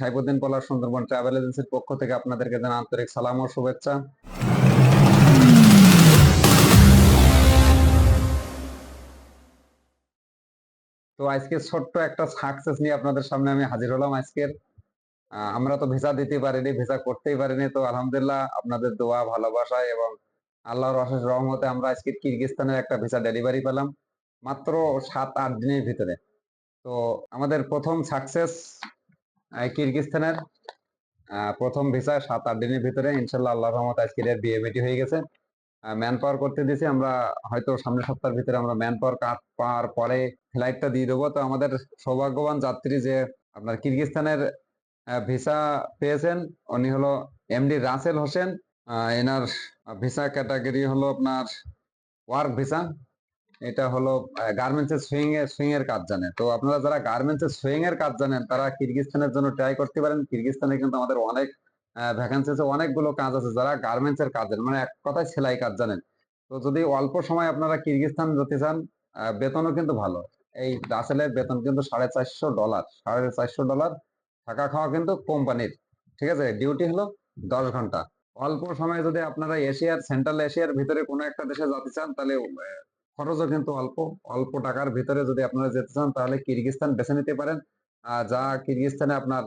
Saifuddin Sundarban travel ছোট্ট একটা success নিয়ে আপনাদের সামনে আমি হাজির হলাম আজকের। আমরা তো ভিসা দিতে পারিনি ভিসা করতেই পারিনি, তো আলহামদুলিল্লাহ আপনাদের দোয়া, ভালোবাসা এবং আল্লাহর অশেষ রহমতে আমরা আজকে কিরগিস্তানের একটা ভিসা ডেলিভারি পেলাম। মাত্র সাত, আট দিনের ভিতরে। তো আমাদের প্রথম সাকসেস কিরগিস্তানের প্রথম ভিসা সাত, আট দিনের ভিতরে ইনশাল্লাহ আল্লাহ রহমত আজকের বিয়ে মেটি হয়ে গেছে। ম্যান পাওয়ার করতে দিয়েছি, আমরা হয়তো সামনের সপ্তাহের ভিতরে আমরা ম্যান পাওয়ার কাজ পাওয়ার পরে ফ্লাইটটা দিয়ে দেবো। তো আমাদের সৌভাগ্যবান যাত্রী যে আপনার কিরগিস্তানের ভিসা পেয়েছেন, উনি হলো এমডি রাসেল হোসেন। এনার ভিসা ক্যাটাগরি হলো আপনার ওয়ার্ক ভিসা এটা হলো গার্মেন্টস এর সুইং এর সুইং এর কাজ জানে তো আপনারা যারা গার্মেন্টস এর সুইং এর কাজ জানেন, তারা কিরগিস্তানের জন্য ট্রাই করতে পারেন। কিরগিস্তানে কিন্তু আমাদের অনেক ভ্যাকান্সি আছে অনেকগুলো কাজ আছে যারা গার্মেন্টস এর কাজ জানেন মানে এক কথায় সেলাই কাজ জানেন। তো যদি অল্প সময় আপনারা কিরগিস্তান যেতে চান বেতনও কিন্তু ভালো। এই রাসেলের বেতন কিন্তু সাড়ে চারশো ডলার সাড়ে চারশো ডলার থাকা খাওয়া কিন্তু কোম্পানির। ঠিক আছে? ডিউটি হলো দশ ঘণ্টা। অল্প সময়ে যদি আপনারা এশিয়ার সেন্ট্রাল এশিয়ার ভিতরে কোনো একটা দেশে যেতে চান, তাহলে খরচও কিন্তু অল্প অল্প টাকার ভিতরে যদি আপনারা যেতে চান, তাহলে কিরগিস্তান বেছে নিতে পারেন। যা কিরগিস্তানে আপনার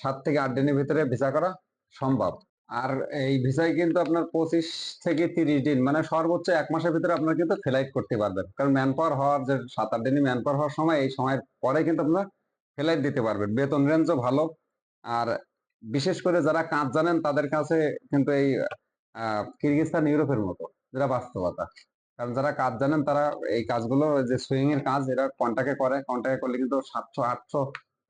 সাত থেকে আট দিনের ভিতরে ভিসা করা সম্ভব। আর এই ভিসায় কিন্তু আপনার পঁচিশ থেকে তিরিশ দিন মানে সর্বোচ্চ এক মাসের ভিতরে আপনারা কিন্তু ফ্লাইট করতে পারবেন। কারণ ম্যান পাওয়ার হওয়ার যে সাত আট দিনই ম্যান পাওয়ার হওয়ার সময়, এই সময়ের পরে কিন্তু আপনার ফ্লাইট দিতে পারবেন। বেতন রেঞ্জও ভালো। আর বিশেষ করে যারা কাজ জানেন, তাদের কাছে কিন্তু এই কিরগিস্তান ইউরোপের মতো, যেটা বাস্তবতা। কারণ যারা কাজ জানেন তারা এই কাজগুলো যে সুইং এর কাজ, এরা কন্টাক্টে করে। কন্টাক্টে করলে কিন্তু সাতশো, আটশো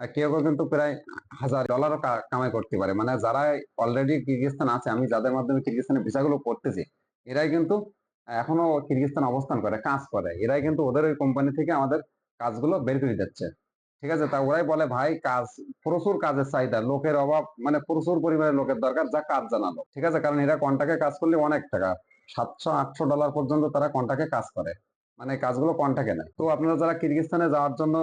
কেউ কেউ কিন্তু প্রায় হাজার ডলারও কামাই করতে পারে। মানে যারা অলরেডি কিরগিস্তান আছে, আমি যাদের মাধ্যমে কিরগিস্তানের ভিসাগুলো করতেছি, এরাই কিন্তু এখনও কিরগিস্তান অবস্থান করে, কাজ করে। এরাই কিন্তু ওদের ওই কোম্পানি থেকে আমাদের কাজগুলো বের করে দিচ্ছে। ঠিক আছে? তা ওরাই বলে, ভাই, কাজ, প্রচুর কাজের চাহিদা। লোকের অভাব মানে প্রচুর পরিমাণে লোকের দরকার, যা কাজ জানালো। ঠিক আছে? কারণ এরা কন্টাক্টে কাজ করলে অনেক টাকা। সাতশো, আটশো ডলার পর্যন্ত তারা কন্টাক্টে কাজ করে। মানে কাজগুলো কন্টাক্টে নেয়। তো আপনারা যারা কিরগিস্তানে যাওয়ার জন্য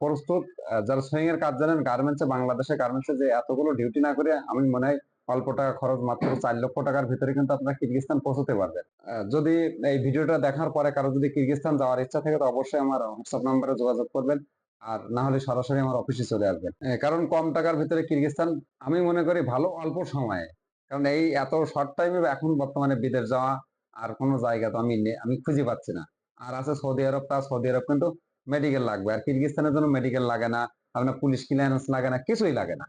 প্রস্তুত যারা সুইং এর কাজ জানেন গার্মেন্টসে বাংলাদেশে গার্মেন্টসে যে এতগুলো ডিউটি না করে, আমি মনে হয় অল্প টাকা খরচ মাত্র চার লক্ষ টাকার ভিতরে কিন্তু আপনারা কিরগিস্তান পৌঁছতে পারবেন। যদি এই ভিডিওটা দেখার পরে কারও যদি কিরগিস্তান যাওয়ার ইচ্ছা থাকে, তো অবশ্যই আমার হোয়াটসঅ্যাপ নাম্বারে যোগাযোগ করবেন। আর না হলে সরাসরি আমার অফিসে চলে আসবেন। কারণ কম টাকার ভিতরে কিরগিস্তান, আমি মনে করি ভালো অল্প সময়ে। কারণ এই এত শর্ট টাইমে এখন বর্তমানে বিদেশ যাওয়া আর কোনো জায়গা তো আমি আমি খুঁজে পাচ্ছি না। আর আছে সৌদি আরব, তা সৌদি আরব কিন্তু মেডিকেল লাগবে। আর কিরগিস্তানের জন্য মেডিকেল লাগে না, আপনার পুলিশ ক্লিয়ারেন্স লাগে না, কিছুই লাগে না।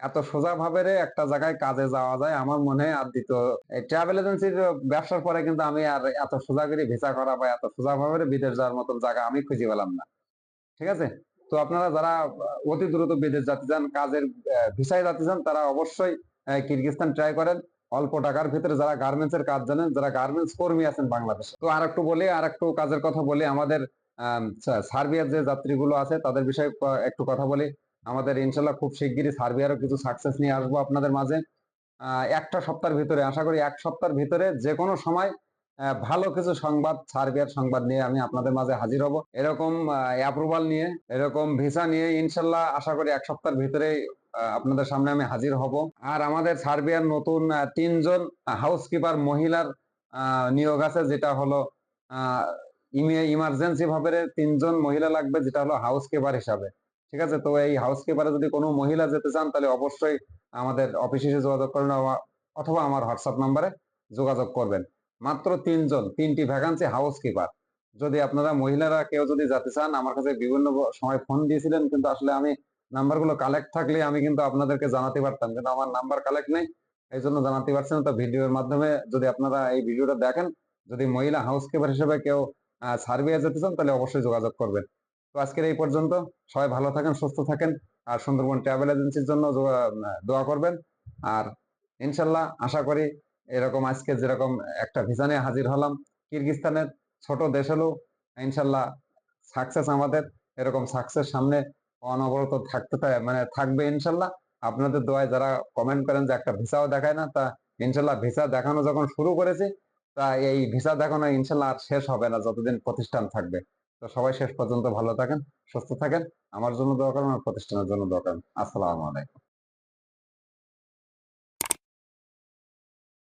এত সোজা ভাবে একটা জায়গায় কাজে যাওয়া যায়, আমার মনে হয় আর দ্বিতীয় ট্রাভেল এজেন্সির ব্যবসার পরে কিন্তু আমি আর এত সোজা করে ভিসা করা বা এত সোজা ভাবে বিদেশ যাওয়ার মতন জায়গা আমি খুঁজে পেলাম না। ঠিক আছে? তো আপনারা যারা অতি দ্রুত বিদেশ যাতে চান কাজের ভিসায় যেতে চান তারা অবশ্যই কিরগিস্তান ট্রাই করেন, অল্প টাকার ভিতরে যারা গার্মেন্টস কাজ জানেন, যারা গার্মেন্টস কর্মী আছেন বাংলাদেশে। তো আর একটু বলি আর একটু কাজের কথা বলি, আমাদের সার্বিয়ার যে যাত্রীগুলো আছে, তাদের বিষয়ে একটু কথা বলি। আমাদের ইনশাল্লাহ খুব শিগগিরই সার্বিয়ারও কিছু সাকসেস নিয়ে আসব আপনাদের মাঝে। একটা সপ্তাহের ভিতরে, আশা করি এক সপ্তাহের ভিতরে যে কোনো সময় ভালো কিছু সংবাদ, সার্বিয়ার সংবাদ নিয়ে আমি আপনাদের মাঝে হাজির হব। এরকম অ্যাপ্রুভাল নিয়ে, এরকম ভিসা নিয়ে ইনশাল্লাহ আশা করি এক সপ্তাহের ভিতরে আপনাদের সামনে আমি হাজির হব। আর আমাদের সার্বিয়ার নতুন তিনজন হাউসকিপার মহিলার নিয়োগ আছে, যেটা হলো ইমার্জেন্সি ভাবে তিনজন মহিলা লাগবে, যেটা হলো হাউসকিপার হিসাবে। ঠিক আছে? তো এই হাউসকিপারে যদি কোনো মহিলা যেতে চান, তাহলে অবশ্যই আমাদের অফিসে এসে যোগাযোগ করবেন অথবা আমার হোয়াটসঅ্যাপ নাম্বারে যোগাযোগ করবেন। মাত্র তিনজন, তিনটি ভ্যাকান্সি হাউসকিপার যদি আপনারা মহিলারা কেউ যদি যেতে চান, আমার কাছে বিভিন্ন সময় ফোন দিয়েছিলেন, কিন্তু আসলে আমি নাম্বারগুলো কালেক্ট থাকলে আমি কিন্তু আপনাদেরকে জানাতে পারতাম কিন্তু আমার নাম্বার কালেক্ট নেই। এই জন্য জানাতে পারছি না তো ভিডিওর মাধ্যমে যদি আপনারা এই ভিডিওটা দেখেন যদি মহিলা হাউসকিপার হিসেবে কেউ আহ, সার্বিয়া যেতে চান তাহলে অবশ্যই যোগাযোগ করবেন। তো আজকের এই পর্যন্ত সবাই ভালো থাকেন সুস্থ থাকেন আর সুন্দরবন ট্রাভেল এজেন্সির জন্য দোয়া করবেন। আর ইনশাল্লাহ আশা করি এরকম আজকে যেরকম একটা ভিসা নিয়ে হাজির হলাম কিরগিস্তানের ছোট দেশ হলেও ইনশাল্লাহ সাকসেস আমাদের এরকম সাকসেস সামনে অনবরত থাকতে মানে থাকবে ইনশাল্লাহ। আপনাদের দোয়ায় যারা কমেন্ট করেন যে একটা ভিসাও দেখায় না, তা ইনশাল্লাহ ভিসা দেখানো যখন শুরু করেছে, তা এই ভিসা দেখানো ইনশাল্লাহ আর শেষ হবে না, যতদিন প্রতিষ্ঠান থাকবে। তো সবাই শেষ পর্যন্ত ভালো থাকেন, সুস্থ থাকেন। আমার জন্য দোয়া করেন, আমার প্রতিষ্ঠানের জন্য দোয়া করেন। আসসালামু আলাইকুম।